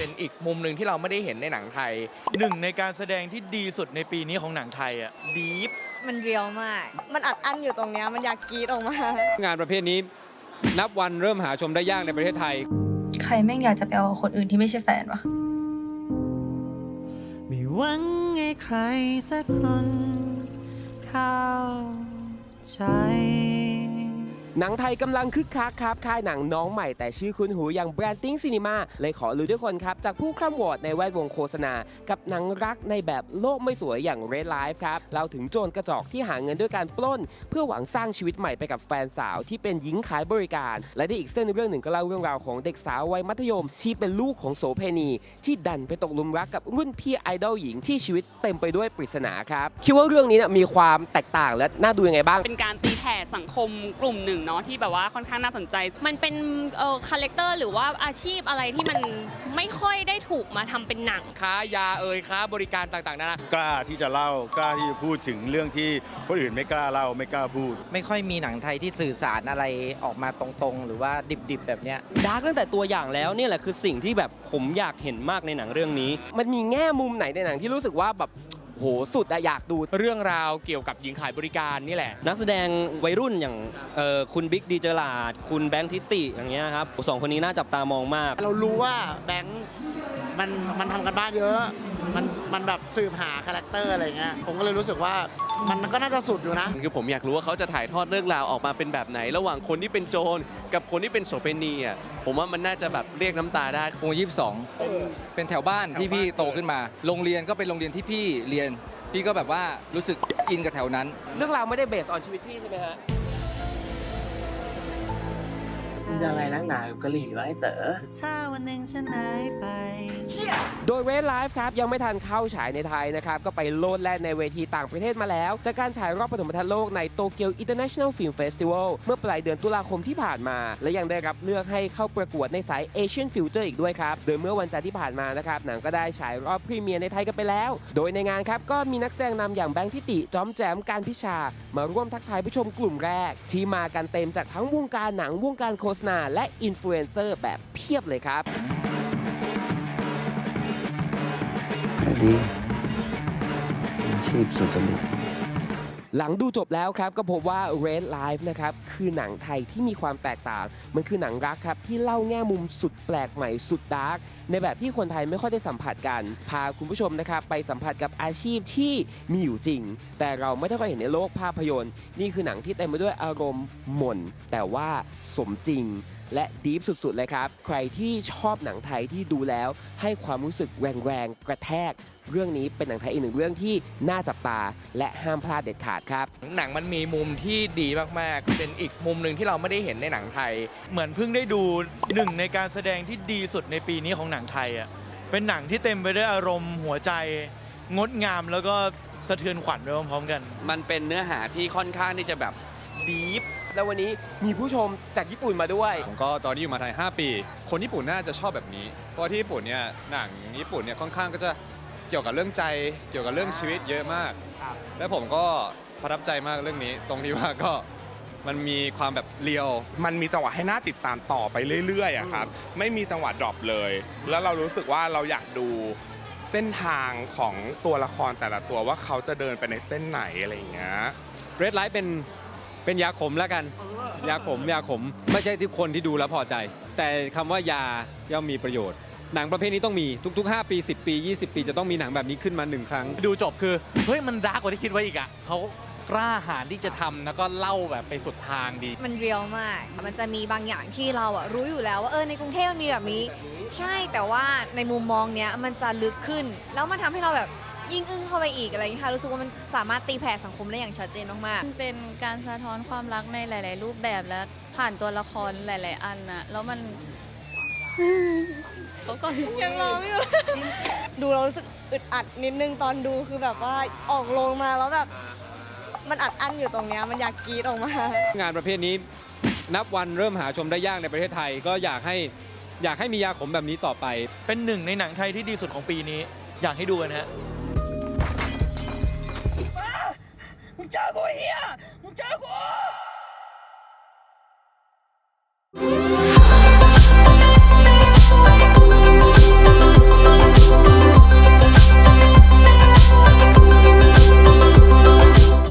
เป็นอีกมุมหนึ่งที่เราไม่ได้เห็นในหนังไทย หนึ่งในการแสดงที่ดีสุดในปีนี้ของหนังไทยอะดีฟมันเรียวมาก มันอัดอั้นอยู่ตรงเนี้ยมันอยากกรีดออกมา งานประเภทนี้ นับวันเริ่มหาชมได้ยากในประเทศไทย ใครแม่งอยากจะไปเอากับคนอื่นที่ไม่ใช่แฟนวะไม่หวังให้ใครสักคนเข้าใจ หนังไทยกำลังคึกคักครับ ค่ายหนังน้องใหม่แต่ชื่อคุ้นหูอย่าง Branding Cinema เลยขอรู้ด้วยคนครับ จากผู้ข้ามวอร์ดในแวดวงโฆษณา กับหนังรักในแบบโลกไม่สวยอย่าง Red Life ครับ เราถึงโจรกระจอกที่หาเงินด้วยการปล้น เพื่อหวังสร้างชีวิตใหม่ไปกับแฟนสาวที่เป็นหญิงขายบริการ และได้อีกเส้นเรื่องหนึ่งก็เล่าเรื่องราวของเด็กสาววัยมัธยม ที่เป็นลูกของโสเพณี ที่ดันไปตกหลุมรักกับรุ่นพี่ไอดอลหญิงที่ชีวิตเต็มไปด้วยปริศนาครับคิดว่าเรื่องนี้เนี่ยมีความแตกต่างและน่าดูยังไงบ้าง เป็นการตีแผ่สังคมกลุ่มหนึ่งเนาะที่แบบว่าค่อนข้างน่าสนใจ มันเป็นเอ่อคาแรคเตอร์หรือว่าอาชีพอะไรที่มันไม่ค่อยได้ถูกมาทำเป็นหนัง ค้ายาเอ่ยค้าบริการต่างๆนานา กล้าที่จะเล่ากล้าที่จะพูดถึงเรื่องที่คนอื่นไม่กล้าเล่าไม่กล้าพูด ไม่ค่อยมีหนังไทยที่สื่อสารอะไรออกมาตรงๆ หรือว่าดิบๆ แบบเนี้ย ดาร์กตั้งแต่ตัวอย่างแล้วเนี่ยแหละคือสิ่งที่แบบผมอยากเห็นมากในหนังเรื่องนี้ มันมีแง่มุมไหนในหนังที่รู้สึกว่าแบบ โหสุดอะอยากดูเรื่องราวเกี่ยวกับหญิงขายบริการนี่แหละ นักแสดงวัยรุ่นอย่างเอ่อคุณบิ๊กดีเจอราดคุณแบงค์ทิติอย่างเงี้ยครับสองคนนี้น่าจับตามองมาก เรารู้ว่าแบงค์มันมันทำกันบ้านเยอะ มันมันแบบสืบหาคาแรคเตอร์อะไรเงี้ยผมก็เลยรู้สึกว่ามันก็น่าจะสุดอยู่นะ คือผมอยากรู้ว่าเขาจะถ่ายทอดเรื่องราวออกมาเป็นแบบไหน ระหว่างคนที่เป็นโจรกับคนที่เป็นโสเภณีอะผมว่ามันน่าจะแบบเรียกน้ำตาได้วงยี่สิบสองเป็นแถวบ้านที่พี่โตขึ้นมา โรงเรียนก็เป็นโรงเรียนที่พี่เรียน พี่ก็แบบว่ารู้สึกอินกับแถวนั้น เรื่องราวไม่ได้เบสออนชีวิตพี่ใช่ไหมฮะ ยังไงนักหนากับกะหรี่วะไอ้เต๋อ ถ้าวันหนึ่งฉันหายไป โดยเวทไลฟ์ครับ ยังไม่ทันเข้าฉายในไทยนะครับ ก็ไปโลดแล่นในเวทีต่างประเทศมาแล้ว จากการฉายรอบปฐมทัศน์โลกในโตเกียว International Film Festival เมื่อปลายเดือนตุลาคมที่ผ่านมา และยังได้รับเลือกให้เข้าประกวดในสาย Asian Future อีกด้วยครับ โดยเมื่อวันจันทร์ที่ผ่านมานะครับหนังก็ได้ฉายรอบพรีเมียร์ในไทยกันไปแล้ว โดยในงานครับก็มีนักแสดงนำอย่างแบงค์ทิติจอมแจมการพิชา มาร่วมทักทายผู้ชมกลุ่มแรก ที่มากันเต็มจากทั้งวงการหนังวงการโฆษณาและอินฟลูเอนเซอร์แบบเพียบเลยครับดีชีพสุจริต หลังดูจบแล้วครับก็พบว่า Red Life นะครับคือหนังไทยที่มีความแตกต่าง มันคือหนังรักครับที่เล่าแง่มุมสุดแปลกใหม่สุดดาร์กในแบบที่คนไทยไม่ค่อยได้สัมผัสกัน พาคุณผู้ชมนะครับไปสัมผัสกับอาชีพที่มีอยู่จริง แต่เราไม่ได้ค่อยเห็นในโลกภาพยนตร์ นี่คือหนังที่เต็มไปด้วยอารมณ์หม่นแต่ว่าสมจริง และดีฟสุดๆเลยครับ ใครที่ชอบหนังไทยที่ดูแล้ว ให้ความรู้สึกแรงๆ กระแทก เรื่องนี้เป็นหนังไทยอีกหนึ่งเรื่องที่น่าจับตา และห้ามพลาดเด็ดขาดครับ หนังมันมีมุมที่ดีมากๆ เป็นอีกมุมหนึ่งที่เราไม่ได้เห็นในหนังไทย เหมือนเพิ่งได้ดูหนึ่งในการแสดงที่ดีสุดในปีนี้ของหนังไทยอะเป็นหนังที่เต็มไปด้วยอารมณ์หัวใจ งดงามแล้วก็สะเทือนขวัญไปพร้อมๆกัน มันเป็นเนื้อหาที่ค่อนข้างที่จะแบบดีฟ แล้ววันนี้มีผู้ชมจากญี่ปุ่นมาด้วย ผมก็ตอนนี้อยู่มาไทย 5 ปี คนญี่ปุ่นน่าจะชอบแบบนี้ เพราะที่ญี่ปุ่นเนี่ยหนังญี่ปุ่นเนี่ยค่อนข้างก็จะเกี่ยวกับเรื่องใจเกี่ยวกับเรื่องชีวิตเยอะมากและผมก็ประทับใจมากเรื่องนี้ ตรงที่ว่าก็มันมีความแบบเรียว มันมีจังหวะให้น่าติดตามต่อไปเรื่อยๆอะครับ ไม่มีจังหวะดรอปเลย แล้วเรารู้สึกว่าเราอยากดูเส้นทางของตัวละครแต่ละตัวว่าเขาจะเดินไปในเส้นไหนอะไรอย่างเงี้ย Red Light เป็น เป็นยาขมแล้วกัน ยาขมยาขม ไม่ใช่ทุกคนที่ดูแล้วพอใจ แต่คำว่ายาย่อมมีประโยชน์ หนังประเภทนี้ต้องมีทุก ๆ 5 ปี 10 ปี 20 ปี จะต้องมีหนังแบบนี้ขึ้นมาหนึ่งครั้ง ดูจบคือ เฮ้ย มันดาร์กกว่าที่คิดไว้อีกอะเขากล้าหาญที่จะทำแล้วก็เล่าแบบไปสุดทางดี มันเรียวมาก มันจะมีบางอย่างที่เราอะรู้อยู่แล้วว่าเออในกรุงเทพมันมีแบบนี้ ใช่แต่ว่าในมุมมองเนี้ยมันจะลึกขึ้น แล้วมันทำให้เราแบบ ยิ่งอึ้งเข้าไปอีกอะไรอย่างเงี้ยค่ะรู้สึกว่ามันสามารถตีแผ่สังคมได้อย่างชัดเจนมากมันเป็นการสะท้อนความรักในหลาย ๆ รูปแบบและผ่านตัวละครหลาย ๆ อันนะแล้วมัน เขาก็ๆยังร้องอยู่ ดูเรารู้สึกอึดอัดนิดนึงตอนดูคือแบบว่าออกโรงมาแล้วแบบมันอัดอั้นอยู่ตรงเนี้ยมันอยากกรีดออกมา งานประเภทนี้นับวันเริ่มหาชมได้ยากในประเทศไทย ก็อยากให้อยากให้มียาขมแบบนี้ต่อไป เป็นหนึ่งในหนังไทยที่ดีสุดของปีนี้ อยากให้ดูกันฮะ มึงเจอกู